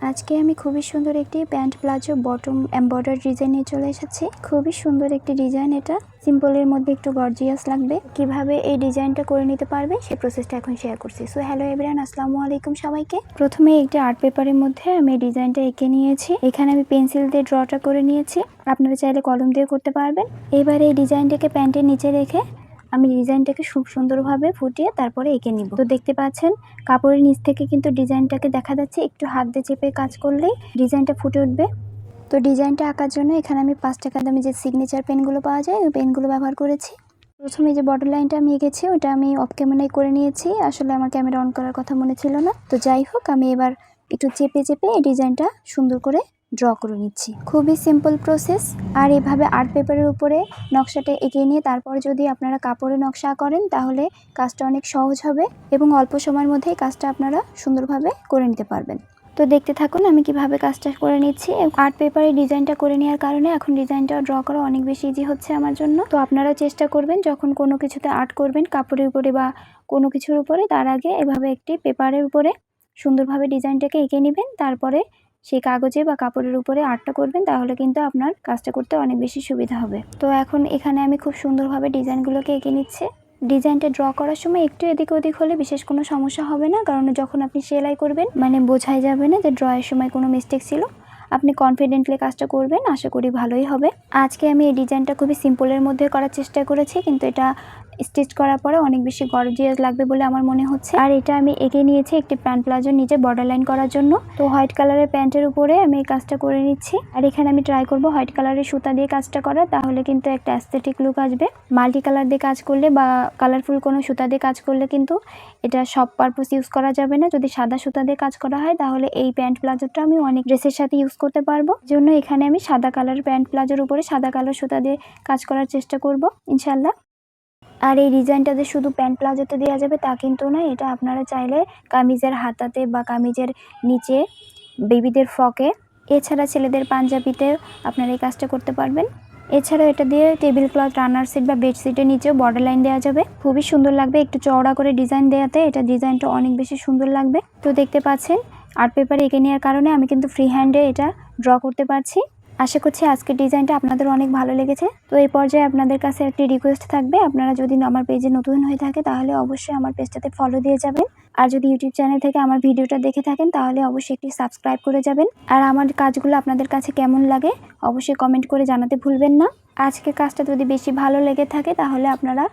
আজকে আমি খুবই সুন্দর একটি pant palazzo bottom embroidery design নিয়ে চলে এসেছি। খুবই সুন্দর একটি ডিজাইন এটা। সিম্পলের মধ্যে একটু গর্জিয়াস লাগবে। কীভাবে এই ডিজাইনটা করে নিতে পারবে সেই প্রসেসটা এখন শেয়ার করছি। সো হ্যালো এভরিয়ান আসসালামু আলাইকুম সবাইকে। প্রথমে একটি আর্ট পেপারের মধ্যে আমি ডিজাইনটা এঁকে নিয়েছি। এখানে আমি পেন্সিল দিয়ে ড্রটা করে নিয়েছি। আপনারা চাইলে কলম দিয়ে করতে পারবেন। এবার এই ডিজাইনটাকে প্যান্টের নিচে রেখে আমি ডিজাইনটাকে খুব সুন্দরভাবে ফুটিয়ে তারপরে এঁকে নিব। তো দেখতে পাচ্ছেন, কাপড়ের নিচ থেকে কিন্তু ডিজাইনটাকে দেখা যাচ্ছে একটু হাত দিয়ে চেপে কাজ করলেই ডিজাইনটা ফুটে উঠবে। তো ডিজাইনটা আঁকার জন্য এখানে আমি পাঁচ টাকা দামে যে সিগনেচার পেনগুলো পাওয়া যায়, ওই পেনগুলো ব্যবহার করেছি। প্রথমে যে বর্ডার লাইনটা আমি এঁকেছি, ওটা আমি অফ ক্যামেরায় করে নিয়েছি। আসলে আমার ক্যামেরা অন করার কথা মনে ছিল না। তো যাই হোক, আমি এবার একটু চেপে চেপে এই ডিজাইনটা সুন্দর করে ড্র করে নিচ্ছি। খুবই সিম্পল প্রসেস আর এভাবে আর্ট পেপারের উপরে নকশাটা এঁকে নিয়ে তারপর যদি আপনারা কাপড়ে নকশা করেন, তাহলে কাজটা অনেক সহজ হবে এবং অল্প সময়ের মধ্যেই কাজটা আপনারা সুন্দরভাবে করে নিতে পারবেন। তো দেখতে থাকুন আমি কীভাবে কাজটা করে নিচ্ছি। আর্ট পেপারে ডিজাইনটা করে নেওয়ার কারণে এখন ডিজাইনটা ড্র করা অনেক বেশি ইজি হচ্ছে আমার জন্য। তো আপনারাও চেষ্টা করবেন যখন কোনো কিছুতে আর্ট করবেন, কাপড়ের উপরে বা কোনো কিছুর উপরে, তার আগে এভাবে একটি পেপারের উপরে সুন্দরভাবে ডিজাইনটাকে এঁকে নেবেন। তারপরে সেই কাগজে বা কাপড়ের উপরে আর্টটা করবেন, তাহলে কিন্তু আপনার কাজটা করতে অনেক বেশি সুবিধা হবে। তো এখন এখানে আমি খুব সুন্দরভাবে ডিজাইনগুলোকে এঁকে নিচ্ছি। ডিজাইনটা ড্র করার সময় একটু এদিক ওদিক হলে বিশেষ কোনো সমস্যা হবে না, কারণ যখন আপনি সেলাই করবেন মানে বোঝাই যাবে না যে ড্রয়ের সময় কোনো মিস্টেক ছিল। আপনি কনফিডেন্টলি কাজটা করবেন, আশা করি ভালোই হবে। আজকে আমি এই ডিজাইনটা খুবই সিম্পলের মধ্যে করার চেষ্টা করেছি, কিন্তু এটা স্টিচ করার পরে অনেক বেশি গর্জিয়াস লাগবে বলে আমার মনে হচ্ছে। আর এটা আমি এঁকে নিয়েছি একটি প্যান্ট প্লাজোর নিচে বর্ডার লাইন করার জন্য। তো হোয়াইট কালারের প্যান্টের উপরে আমি এই কাজটা করে নিচ্ছি। আর এখানে আমি ট্রাই করব হোয়াইট কালারের সুতা দিয়ে কাজটা করা, তাহলে কিন্তু একটা অ্যাস্থেটিক লুক আসবে। মাল্টি কালার দিয়ে কাজ করলে বা কালারফুল কোনো সুতা দিয়ে কাজ করলে কিন্তু এটা সব পারপোজ ইউজ করা যাবে না। যদি সাদা সুতা দিয়ে কাজ করা হয়, তাহলে এই প্যান্ট প্লাজোটা আমি অনেক ড্রেসের সাথে ইউজ করতে পারব। জন্য এখানে আমি সাদা কালার প্যান্ট প্লাজোর উপরে সাদা কালার সুতা দিয়ে কাজ করার চেষ্টা করব ইনশাল্লাহ আর এই ডিজাইনটা যে শুধু প্যান্ট প্লাজোতে দেওয়া যাবে তা কিন্তু না এটা আপনারা চাইলে কামিজের হাতাতে বা কামিজের নিচে বেবিদের ফ্রকে, এছাড়া ছেলেদের পাঞ্জাবিতে আপনারা এই কাজটা করতে পারবেন। এছাড়া এটা দিয়ে টেবিল ক্লথ, রানার সিট বা বেডশিটের নিচেও বর্ডার লাইন দেওয়া যাবে। খুবই সুন্দর লাগবে, একটু চওড়া করে ডিজাইন দেওয়াতে এটা ডিজাইনটা অনেক বেশি সুন্দর লাগবে। তো দেখতে পাচ্ছেন, আর্ট পেপারে এঁকে নেওয়ার কারণে আমি কিন্তু ফ্রি হ্যান্ডে এটা ড্র করতে পারছি। আশা করছি আজকের ডিজাইনটা আপনাদের অনেক ভালো লেগেছে। তো এই পর্যায়ে আপনাদের কাছে একটি রিকোয়েস্ট থাকবে। আপনারা যদি আমার পেজে নতুন হয়ে থাকে, তাহলে অবশ্যই আমার পেজটাতে ফলো দিয়ে যাবেন। আর যদি ইউটিউব চ্যানেল থেকে আমার ভিডিওটা দেখে থাকেন, তাহলে অবশ্যই একটি সাবস্ক্রাইব করে যাবেন। আর আমার কাজগুলো আপনাদের কাছে কেমন লাগে, অবশ্যই কমেন্ট করে জানাতে ভুলবেন না। আজকে কাজটা যদি বেশি ভালো লেগে থাকে, তাহলে আপনারা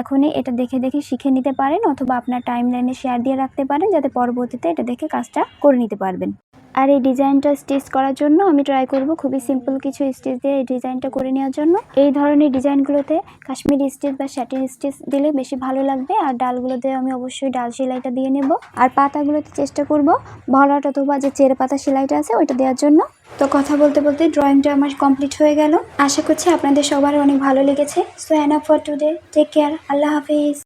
এখনই এটা দেখে দেখে শিখে নিতে পারেন, অথবা আপনার টাইম লাইনে শেয়ার দিয়ে রাখতে পারেন, যাতে পরবর্তীতে এটা দেখে কাজটা করে নিতে পারবেন। আর এই ডিজাইনটা স্টিচ করার জন্য আমি ট্রাই করব খুবই সিম্পল কিছু স্টিচ দিয়ে এই ডিজাইনটা করে নেওয়ার জন্য। এই ধরনের ডিজাইনগুলোতে কাশ্মীরি স্টিচ বা শ্যাটিন স্টিচ দিলে বেশি ভালো লাগবে আর ডালগুলোতে আমি অবশ্যই ডাল সেলাইটা দিয়ে নেব। আর পাতাগুলোতে চেষ্টা করব ভরাট অথবা যে চের পাতা সেলাইটা আছে ওইটা দেওয়ার জন্য। তো কথা বলতে বলতে ড্রয়িংটা আমার কমপ্লিট হয়ে গেল। আশা করছি আপনাদের সবার অনেক ভালো লেগেছে। So Ana for today take care Allah Hafiz.